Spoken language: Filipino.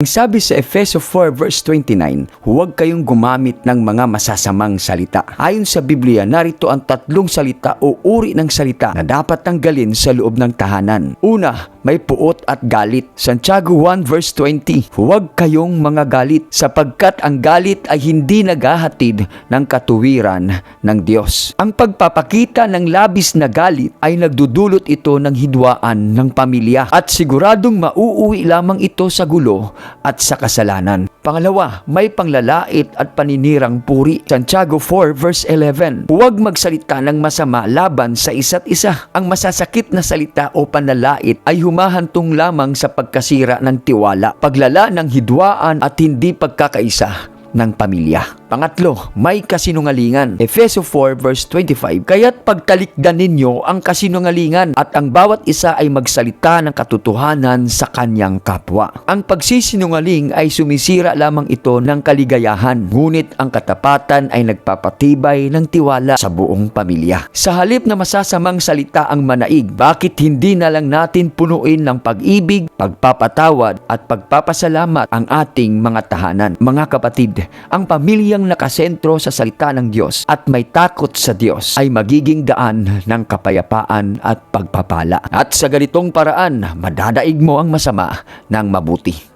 Sabi sa Efeso 4 verse 29, huwag kayong gumamit ng mga masasamang salita. Ayon sa Biblia, narito ang tatlong salita o uri ng salita na dapat tanggalin sa loob ng tahanan. Una, may puot at galit. Santiago 1 verse 20, huwag kayong mga galit sapagkat ang galit ay hindi naghahatid ng katuwiran ng Diyos. Ang pagpapakita ng labis na galit ay nagdudulot ito ng hidwaan ng pamilya at siguradong mauuwi lamang ito sa gulo at sa kasalanan. Pangalawa, may panglalait at paninirang puri. Santiago 4 verse 11. Huwag magsalita ng masama laban sa isa't isa. Ang masasakit na salita o panlalait ay humahantong lamang sa pagkasira ng tiwala, paglala ng hidwaan at hindi pagkakaisa ng pamilya. Pangatlo, may kasinungalingan. Efeso 4 verse 25. Kaya't pagtalikdan ninyo ang kasinungalingan at ang bawat isa ay magsalita ng katotohanan sa kanyang kapwa. Ang pagsisinungaling ay sumisira lamang ito ng kaligayahan, ngunit ang katapatan ay nagpapatibay ng tiwala sa buong pamilya. Sa halip na masasamang salita ang manaig, bakit hindi na lang natin punuin ng pag-ibig, pagpapatawad at pagpapasalamat ang ating mga tahanan? Mga kapatid, ang pamilyang nakasentro sa salita ng Diyos at may takot sa Diyos ay magiging daan ng kapayapaan at pagpapala. At sa ganitong paraan, madadaig mo ang masama ng mabuti.